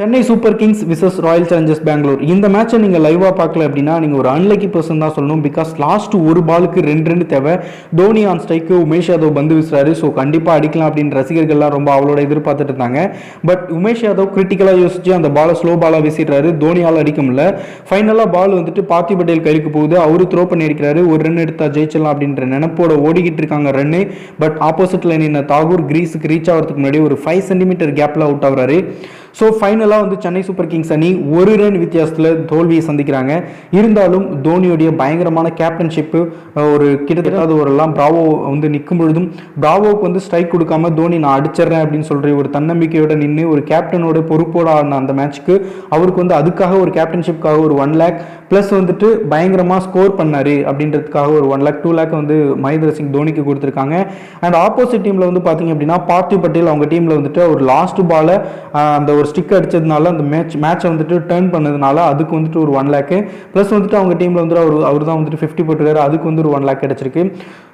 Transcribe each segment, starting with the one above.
Chennai super kings versus royal challengers Bangalore. இந்த மேட்சை நீங்கள் லைவாக பார்க்கல அப்படின்னா நீங்கள் ஒரு அன்லக்கி பர்சன் தான் சொல்லணும். பிகாஸ் லாஸ்ட் ஒரு பாலுக்கு ரெண்டு ரெண்டு தேவை. தோனி ஆன் ஸ்ட்ரைக்கு உமேஷ் யாதவ் பந்து வீசுறாரு. ஸோ கண்டிப்பாக அடிக்கலாம் அப்படின்னு ரசிகர்கள்லாம் ரொம்ப அவளோட எதிர்பார்த்துட்டு இருந்தாங்க. பட் உமேஷ் யாதவ் கிரிட்டிக்கலாக யோசிச்சு அந்த பாலை ஸ்லோ பாலாக வீசிடுறாரு. தோனியால் அடிக்க முடியல. ஃபைனலாக பால் வந்துட்டு பார்த்தி பட்டேல் கைக்கு போகுது. அவரு த்ரோ பண்ணி அடிக்கிறாரு ஒரு ரன் எடுத்தா ஜெயிச்சலாம் அப்படின்ற நினப்போட ஓடிக்கிட்டு இருக்காங்க ரன்னு பட் ஆப்போசிட்டில் நின்ன தாகூர் கிரீஸுக்கு ரீச் ஆகிறதுக்கு முன்னாடி ஒரு ஃபைவ் சென்டிமீட்டர் கேப்பில் அவுட் ஆகுறாரு. ஸோ ஃபைனலாக வந்து சென்னை சூப்பர் கிங்ஸ் அணி ஒரு ரன் வித்தியாசத்தில் தோல்வியை சந்திக்கிறாங்க. இருந்தாலும் தோனியுடைய பயங்கரமான கேப்டன்ஷிப்பு ஒரு கிட்டத்தட்ட அது ஒரு எல்லாம் பிராவோ வந்து நிற்கும் பொழுதும் பிராவோவுக்கு வந்து ஸ்ட்ரைக் கொடுக்காம தோனி நான் அடிச்சிடுறேன் அப்படின்னு சொல்கிற ஒரு தன்னம்பிக்கையோட நின்று ஒரு கேப்டனோட பொறுப்போட ஆடின அந்த மேட்ச்க்கு அவருக்கு வந்து அதுக்காக ஒரு கேப்டன்ஷிப்காக ஒரு ஒன் லேக் ப்ளஸ் வந்துட்டு பயங்கரமாக ஸ்கோர் பண்ணார் அப்படின்றதுக்காக ஒரு ஒன் லேக் டூ லேக் வந்து மகேந்திர சிங் தோனிக்கு கொடுத்துருக்காங்க. அண்ட் ஆப்போசிட் டீமில் வந்து பார்த்தீங்க அப்படின்னா பார்த்திவ் பட்டேல் அவங்க டீமில் வந்துட்டு ஒரு லாஸ்ட் பாலை அந்த ஒரு ஸ்டிக் அடிச்சதுனால அந்த மேட்ச் மேட்சை வந்துட்டு டேர்ன் பண்ணதுனால அதுக்கு வந்துட்டு ஒரு ஒன் லேக்கு ப்ளஸ் வந்துட்டு அவங்க டீமில் வந்துட்டு அவர் அவர் தான் வந்துட்டு ஃபிஃப்டி போட்டுருக்காரு. அதுக்கு வந்து ஒரு ஒன் லேக் கிடச்சிருக்கு.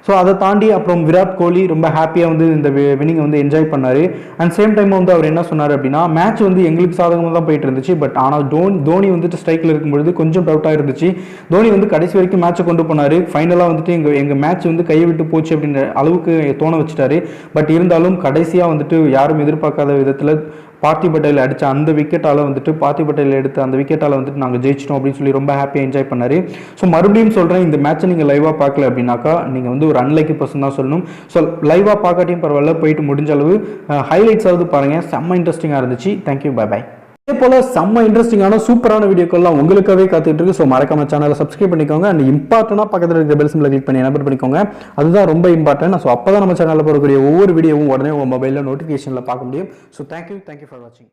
ஸோ அதை தாண்டி அப்புறம் விராட் கோலி ரொம்ப ஹாப்பியாக வந்து இந்த வினிங்கை வந்து என்ஜாய் பண்ணார். அண்ட் சேம் டைம் வந்து அவர் என்ன சொன்னார் அப்படின்னா மேட்ச் வந்து எங்களுக்கு சாதகமாக தான் போயிட்டு இருந்துச்சு. பட் ஆனால் தோனி தோனி வந்துட்டு ஸ்ட்ரைக்கில் இருக்கும்பொழுது கொஞ்சம் டவுட்டாக இருந்துச்சு. தோனி வந்து கடைசி வரைக்கும் மேட்ச்சை கொண்டு போனார். ஃபைனலாக வந்துட்டு எங்கள் எங்கள் மேட்ச் வந்து கையை விட்டு போச்சு அப்படின்ற அளவுக்கு தோண வச்சுட்டாரு. பட் இருந்தாலும் கடைசியாக வந்துட்டு யாரும் எதிர்பார்க்காத விதத்தில் பார்த்தி பட்டேல் அடித்த அந்த விக்கெட்டால் வந்துட்டு பார்த்தி பட்டேல் எடுத்த அந்த விக்கெட்டால் வந்துட்டு நாங்கள் ஜெயிச்சிட்டோம் அப்படின்னு சொல்லி ரொம்ப ஹாப்பியாக என்ஜாய் பண்ணார். ஸோ மறுபடியும் சொல்கிறேன் இந்த மேட்ச்சை நீங்கள் லைவாக பார்க்கல அப்படின்னாக்கா நீங்கள் வந்து ஒரு அன்லைக்கி பர்சன் தான் சொல்லணும். ஸோ லைவாக பார்க்காட்டியும் பரவாயில்ல போயிட்டு முடிஞ்ச அளவு ஹைலைட்ஸாவது பாருங்கள் செம்ம இன்ட்ரெஸ்டிங்காக இருந்துச்சு. தேங்க்யூ பை பை இதே போல செம்ம இன்ட்ரெஸ்டிங்கான சூப்பரான வீடியோக்கள்லாம் உங்களுக்காகவே காத்துட்டு இருக்கு ஸோ மறக்காம சேனலை சப்ஸ்கிரைப் பண்ணிக்கோங்க. அண்ட் இம்பார்ட்டனாக பக்கத்தில் இருக்கிற பெல் சிம்பில் கிளிக் பண்ணி நம்பர் பண்ணிக்கோங்க. அதுதான் ரொம்ப இம்பார்ட்டன்ட் ஸோ அப்போ தான் நம்ம சேனலில் போகக்கூடிய ஒவ்வொரு வீடியோவும் உடனே உங்கள் மொபைலில் நோட்டிஃபிகேஷனில் பார்க்க முடியும். ஸோ தேங்க்யூ தேங்க்யூ ஃபார் வாட்சிங்